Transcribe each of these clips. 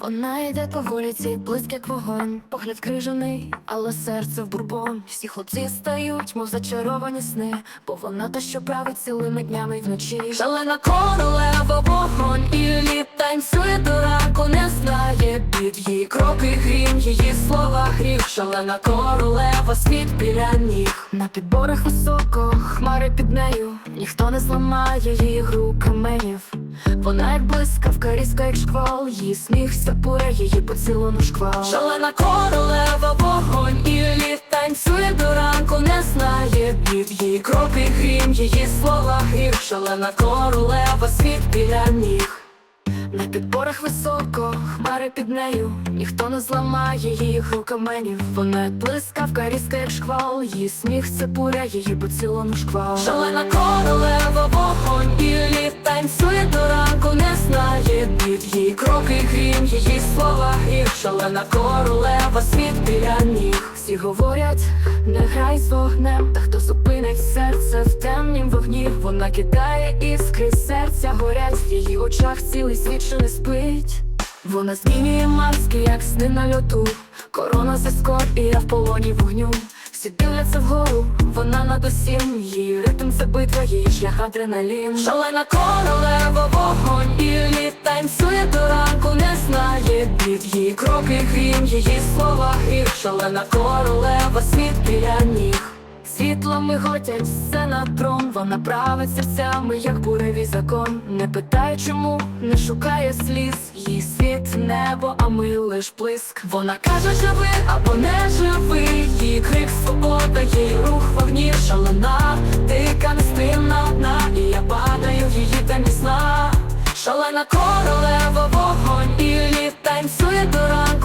Вона йде по вулиці, близьк як вогонь, погляд крижаний, але серце в бурбон. Всі хлопці стають, мов зачаровані сни, бо вона та, що править цілими днями й вночі. Шалена королева, вогонь і лід танцює до не знає бід її кроки, грім, її слова гріх. Шалена королева, світ біля ніг. На підборах високо, хмари під нею, ніхто не зламає її гру каменів. Вона як блискавка, різка, як шквал, її сміх сапує, її поцілону шквал. Шалена королева, вогонь і лід танцює до ранку, не знає бід її кроки, грім, її слова гріх. Шалена королева, світ біля ніг. На підборах високо, хмари під нею, ніхто не зламає її гру каменів. Вона блискавка, різка, як шквал, її сміх це буря, її поцілунок шквал. Шалена королева, вогонь і лід танцює до ранку, не знає бід її кроки, грім, її слова гріх. Шалена королева, світ біля ніг. Всі говорять, не грай з вогнем, та хто вона кидає іскри, серця горять, в її очах цілий світ що не спить. Вона змінює маски, як сни на льоту, корона зі скорпія в полоні вогню. Всі дивляться вгору, вона над усім, її ритм це битва, її шлях адреналін. Шалена королева, вогонь і лід танцює до ранку, не знає бід її кроки, грім, її слова гріх. Шалена королева, світ біля ніг. Миготять, все на трон, вона править серцями, як буревий закон. Не питає чому, не шукає сліз, її світ, небо, а ми лиш блиск. Вона каже, живи або не живи, її крик свобода, її рух вогні шалена, дика нестримна одна, і я падаю в її темні сна. Шалена королева, вогонь і лід танцює до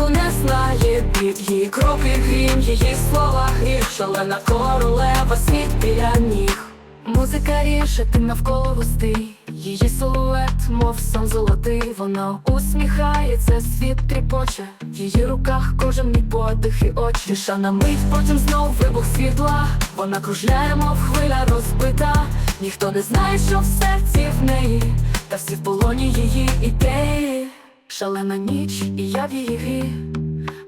ранку, не знає бід її кроки, грім, її слова. Гріх, шалена королева, світ біля ніг. Музика ріже, ти навколо густий, її силует, мов сон золотий, вона усміхається, світ тріпоче, в її руках кожен мій подих і очі. Тиша на мить, потім знов вибух світла, вона кружляє, мов хвиля розбита, ніхто не знає, що в серці в неї, та всі в полоні її ідеї. Шалена ніч, і я в її грі.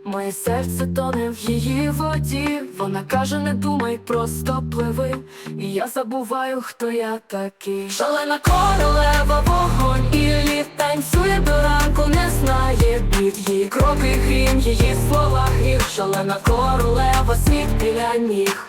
Моє серце тоне в її воді. Вона каже, не думай, просто пливи. І я забуваю, хто я такий. Шалена королева, вогонь і лід танцює до ранку, не знає бід її кроки, грім, її слова гріх. Шалена королева, світ біля ніг.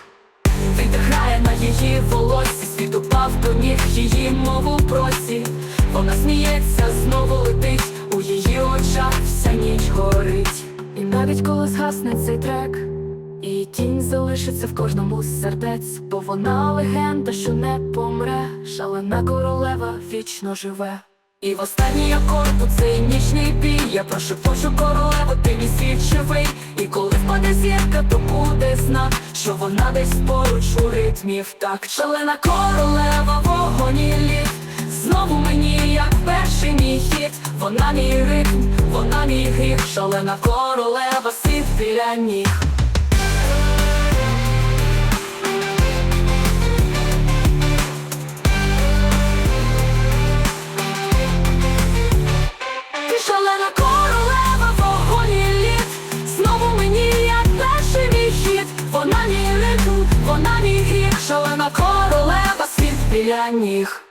Вітер грає на її волосі, світ упав до ніг її мову просі. Вона сміється, знову летить, у її очах вся ніч горить. І навіть коли згасне цей трек, і тінь залишиться в кожному з сердець, бо вона легенда, що не помре, шалена королева вічно живе. І в останній акорд у цей нічний бій Я прошу почу королеву, ти мій світ живий І коли впаде зірка, то буде знак Що вона десь поруч у ритмі так Шалена королева, вогонь і лід Знову мені, як хіт Вона мій ритм, вона мій гріх Шалена королева, світ біля ніг. Ти шалена королева, вогонь і Знову мені, як перший мій хіт Вона мій ритм, вона мій гріх Шалена королева, світ біля ніг